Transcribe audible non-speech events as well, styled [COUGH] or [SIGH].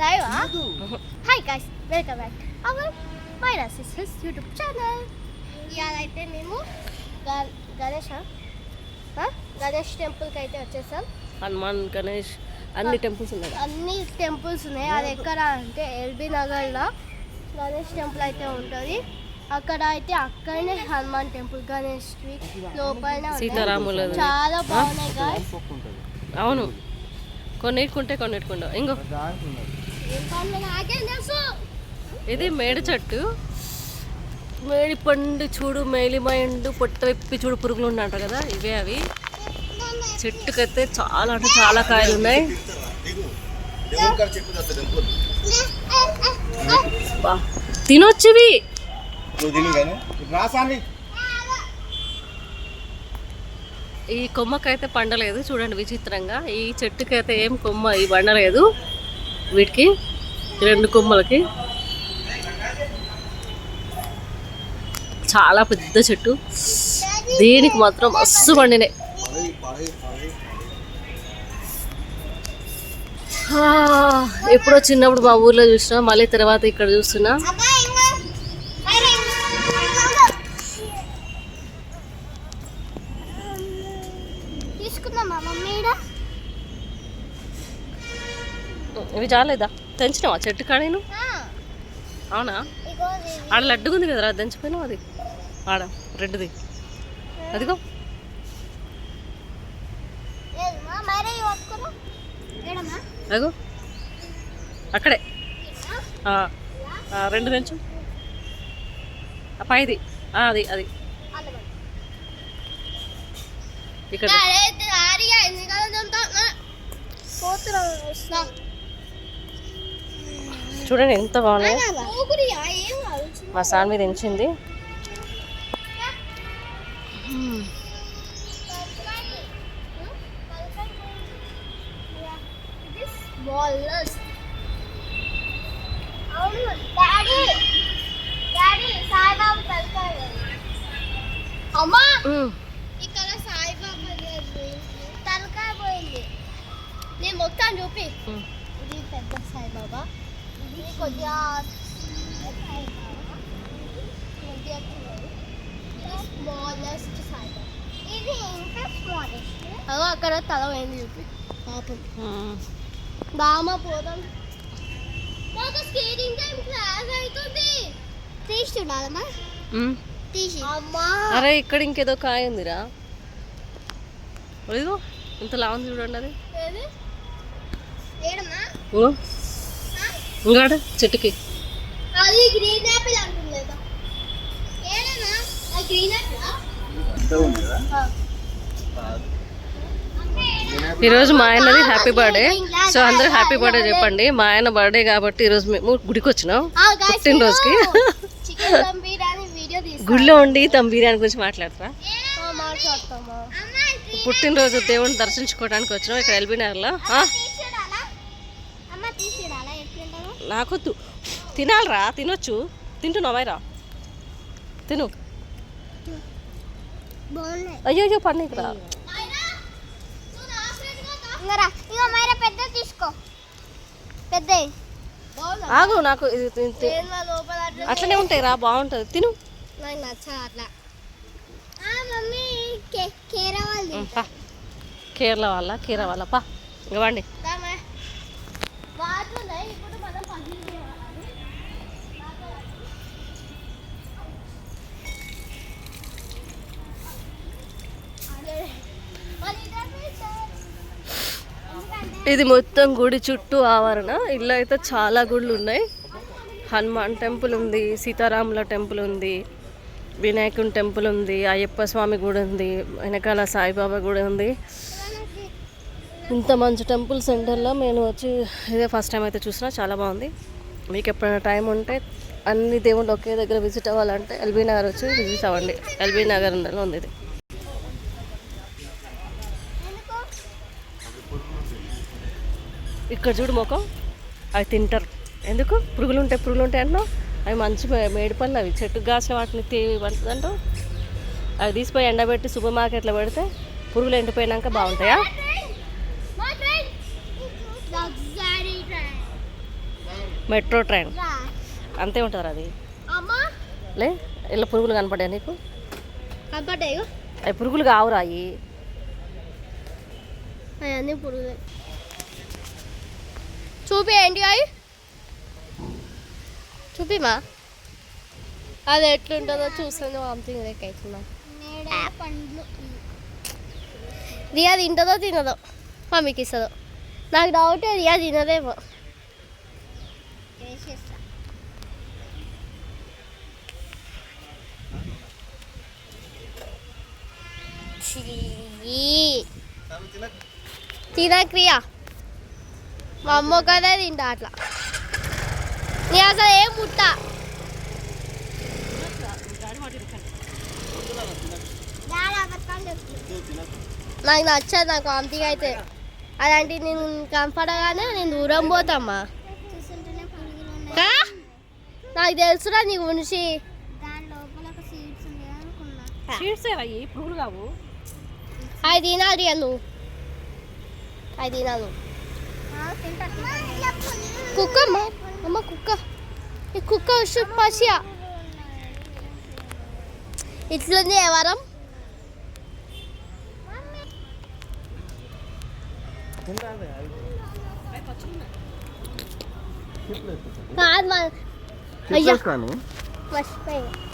Live hi guys welcome back our Maira sisters YouTube channel ఇవాళ అయితే మేము గ- గణేష్? గణేష్ టెంపుల్కి అయితే వచ్చేసాం. హనుమాన్ గణేష్ అన్ని టెంపుల్స్ ఉన్నాయి. అన్ని టెంపుల్స్ ఉన్నాయి. అది ఎక్కడ అంటే ఎల్బీ నగర్లో గణేష్ టెంపుల్ అయితే ఉంటుంది. అక్కడ అయితే అక్కడనే హనుమాన్ టెంపుల్ గణేష్ లోపల సీతారాములది. చాలా బాగున్నాయి గాయస్ అవును. కొన్నిటికుంటే కొన్నిటికుండవు. ఇంకో. ఇది మేడి చెట్టు. మేడి పండు చూడు మేలిమైండు పొట్ట విప్పి చూడు పురుగులు ఉన్నట్టు కదా ఇవే అవి. చెట్టుకైతే చాలా అంటే చాలా కాయలు ఉన్నాయి. తినొచ్చివి ఈ కొమ్మకైతే పండలేదు చూడండి విచిత్రంగా. ఈ చెట్టుకైతే ఏం కొమ్మ ఈ పండలేదు వీటికి రెండు కొమ్మలకి. చాలా పెద్ద చెట్టు. దీనికి మాత్రం మస్తు పండినాయి ఎప్పుడో చిన్నప్పుడు మా ఊర్లో చూసినా మళ్ళీ తర్వాత ఇక్కడ చూస్తున్నా. తీసుకుందామా మమ్మీ ఇవి చాలేదా తెంచినావా చెట్టు కాడేను? అవునా. ఆడ లడ్డుగా ఉంది కదరా దంచిపోయినావు అది? ఆడ రెడ్ది అదిగో? అదిగో. అక్కడే. రెండు తెంచు ఆ పైది. అది అది. ఇక్కడ. చూడండి ఎంత బాగున్నాయి. మా సాన్ మీద ఎంచింది Ballers. అవును డాడీ డాడీ సాయిబాబా తలకాయ అమ్మా! ఇక్కడ సాయిబాబా తలకాయ పోయింది. నేను మొత్తం చూపి. ఇది పెద్ద సాయిబాబా. ఇది కొద్దిగా స్మాలెస్ట్ సాయిబాబా ఇది ఇంకా స్మాలెస్ట్ అదో అక్కడ తల పోయింది చూపి. పాపం. బామ్మ పోదాం. మాకు స్కేటింగ్ టైం క్లాస్ అవుతుంది తీసి చూడాలమ్మా. తీసి. అమ్మా. అరే ఇక్కడ ఇంకేదో కాయ ఉందిరా. అదిగో ఇంత లావుంది చూడండి అది. ఏది? ఏడమ్మా? ఇంకాడ చెట్టుకి. అది గ్రీన్ యాపిల్ అంటుంది లేదా ఏడమ్మా అది గ్రీన్ యాపిల్ ఉంది కదా? ఈరోజు మా ఆయనది హ్యాపీ బర్త్డే సో అందరూ హ్యాపీ బర్త్డే చెప్పండి. మా ఆయన బర్త్డే కాబట్టి ఈరోజు మేము గుడికి వచ్చినాం పుట్టినరోజుకి. గుడిలో [LAUGHS] ఉండి తమ బిర్యానీ గురించి మాట్లాడతారా పుట్టినరోజు దేవుని దర్శించుకోవడానికి వచ్చినాం ఇక్కడ ఎల్బీ నగర్లో. నాకొద్దు. తినాలిరా తినొచ్చు. తింటున్నావైరా తిను. బాగున్నాయి అయ్యో అయ్యో మైరా పెద్ద తీసుకో పెద్ద ఆగు నాకు అట్లనే ఉంటాయి రా బాగుంటుంది. తిను. కేరళ వాళ్ళ కేరళ వాళ్ళ పా. ఇవ్వండి ఇది మొత్తం గుడి చుట్టూ ఆవరణ. ఇల్లు అయితే చాలా గుళ్ళు ఉన్నాయి. హనుమాన్ టెంపుల్ ఉంది సీతారాముల టెంపుల్ ఉంది వినాయకుని టెంపుల్ ఉంది అయ్యప్ప స్వామి గుడి ఉంది వెనకాల సాయిబాబా గుడి ఉంది. ఇంత మంచి టెంపుల్ సెంటర్లో నేను వచ్చి ఇదే ఫస్ట్ టైం అయితే చూసినా చాలా బాగుంది. మీకు ఎప్పుడైనా టైం ఉంటే అన్ని దేవుళ్ళు ఒకే దగ్గర విజిట్ అవ్వాలంటే ఎల్బీ నగర్ వచ్చి విజిట్ అవ్వండి. ఎల్బీ నగర్లో ఉంది ఇది. ఇక్కడ చూడు మొఖం అవి తింటారు. ఎందుకు? పురుగులు ఉంటాయి పురుగులు ఉంటాయి అంటున్నావు? అవి మంచి మే- మేడి పళ్ళు అవి. చెట్టు కాసిన వాటిని తేవి పడుతుందంటావు అవి తీసిపోయి ఎండబెట్టి సూపర్ మార్కెట్లో పెడితే పురుగులు ఎండిపోయినాక బాగుంటాయా? Metro train. అంతే ఉంటుంది అది. అమ్మా. లే ఇలా పురుగులు కనపడ్డాయి నీకు? కనపడ్డాయి అవి పురుగులు కావురా అవి అవన్నీ పురుగులే. చూపి ఏంటి అవి? చూపిమా? అది ఎట్లుంటుందో చూస్తుంది వామిటింగ్ లెక్క అవుతుందా రియా తింటుందో తినదో? మమ్మీకి ఇస్తుందో నాకు డౌట్ రియా తినదేమో. ఛీ. తిన క్రియ మా అమ్మ కదే తింటా అట్లా. నీ అసలు ఏం ముట్ట? నాకు నచ్చదు నాకు వామిటింగ్ అయితే. అలాంటి నేను కనపడగానే నేను దూరం పోతామ్మా? నాకు తెలుసురా నీ అవి పురుగులు కావు? అది తినాలి నువ్వు అది తినాలి కుక్క అమ్మ అమ్మ కుక్క ఈ కుక్క పసియా ఇట్లుంది ఎవరం కాదు మా అయ్యా మర్చిపోయా